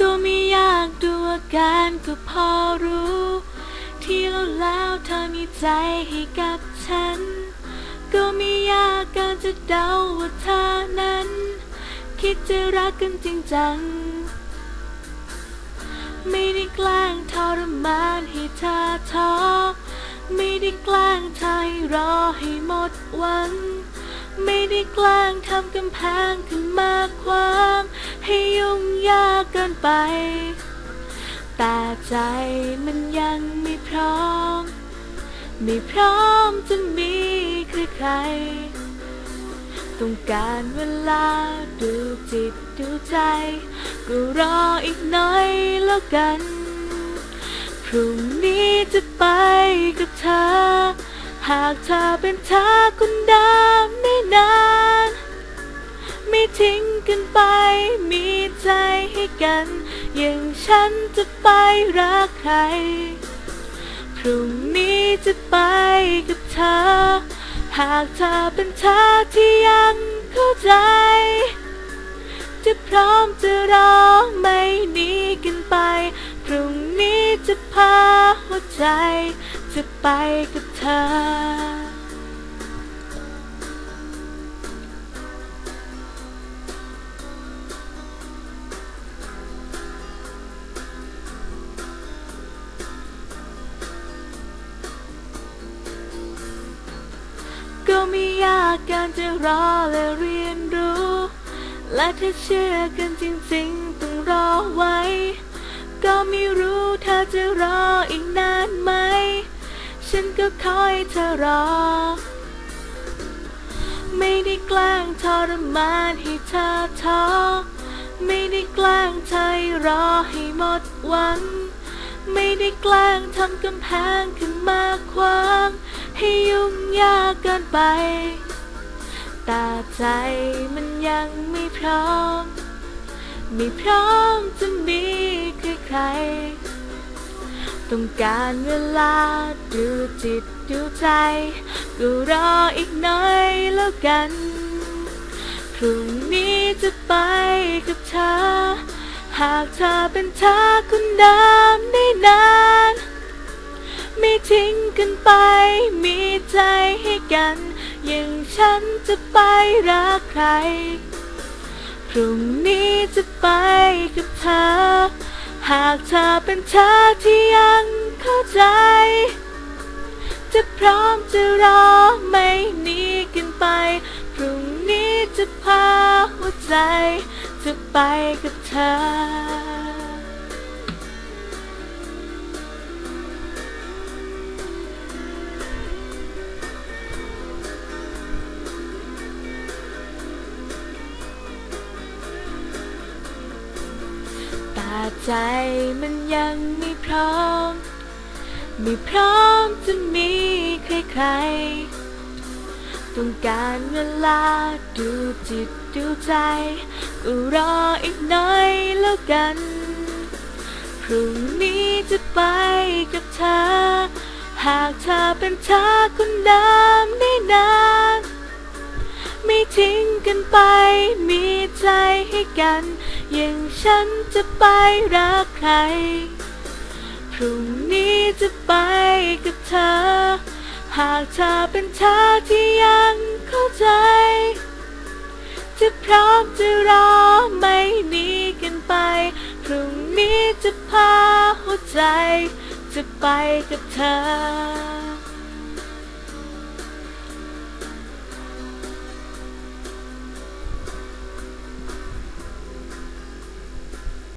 ก็ไม่อยากดูอาการก็พอรู้ ที่แล้วแล้วเธอมีใจให้กับฉัน ก็ไม่ยากการจะเดาว่าเธอนั้น คิดจะรักกันจริงจัง ไม่ได้แกล้งทรมานให้เธอท้อไม่ได้แกล้งเธอให้รอให้หมดหวัง ไม่ได้แกล้งทำกำแพงขึ้นมาความให้ยุ่งยากเกินไป แต่ใจมันยังไม่พร้อม ไม่พร้อมจะมีใครๆต้องการเวลาดูจิตดูใจ ก็รออีกหน่อยแล้วกัน พรุ่งนี้จะไปกับเธอากเธอเป็นเธอคนเดิมไม่นาน ไม่ทิ้งกันไป มีใจให้กัน อย่างฉันจะไปรักใคร พรุ่งนี้จะไปกับเธอ หากเธอเป็นเธอที่ยังเข้าใจ จะพร้อมจะรอไม่หนีกันไป พรุ่งนี้จะพาหัวใจ จะไปกับเธอ ก็ไม่ยากการจะรอและเรียนรู้ และถ้าเชื่อกันจริงๆต้องรอไว้ ก็ไม่รู้เธอจะรออีกนานไหม ฉันก็คอยเธอรอไม่ได้แกล้งทรมานให้เธอท้อไม่ได้แกล้งให้รอให้หมดหวัง ไม่ได้แกล้งทำกำแพงขึ้นมาขวาง ให้ยุ่งยากเกินไป แต่ใจมันยังไม่พร้อม ไม่พร้อมจะมีใคร ต้องการเวลาดูจิตดูใจ ก็รออีกหน่อยแล้วกันพรุ่งนี้จะไปกับเธอ หากเธอเป็นเธอคนเดิมได้นาน ไม่ทิ้งกันไป มีใจให้กัน อย่างฉันจะไปรักใคร พรุ่งนี้จะไปกับเธอากเธอเป็นเธอที่ยังเข้าใจ จะพร้อมจะรอไม่หนีกันไป พรุ่งนี้จะพาหัวใจ จะไปกับเธอ ใจมันยังไม่พร้อม ไม่พร้อมจะมีใครๆ ต้องการเวลาดูจิตดูใจก็รออีกหน่อยแล้วกัน พรุ่งนี้จะไปกับเธอ หากเธอเป็นเธอคนเดิมได้นานไม่ทิ้งกันไปมีใจให้กัน อย่างฉันจะไปรักใคร พรุ่งนี้จะไปกับเธอ หากเธอเป็นเธอที่ยังเข้าใจ จะพร้อมจะรอไม่หนีกันไป พรุ่งนี้จะพาหัวใจ จะไปกับเธอ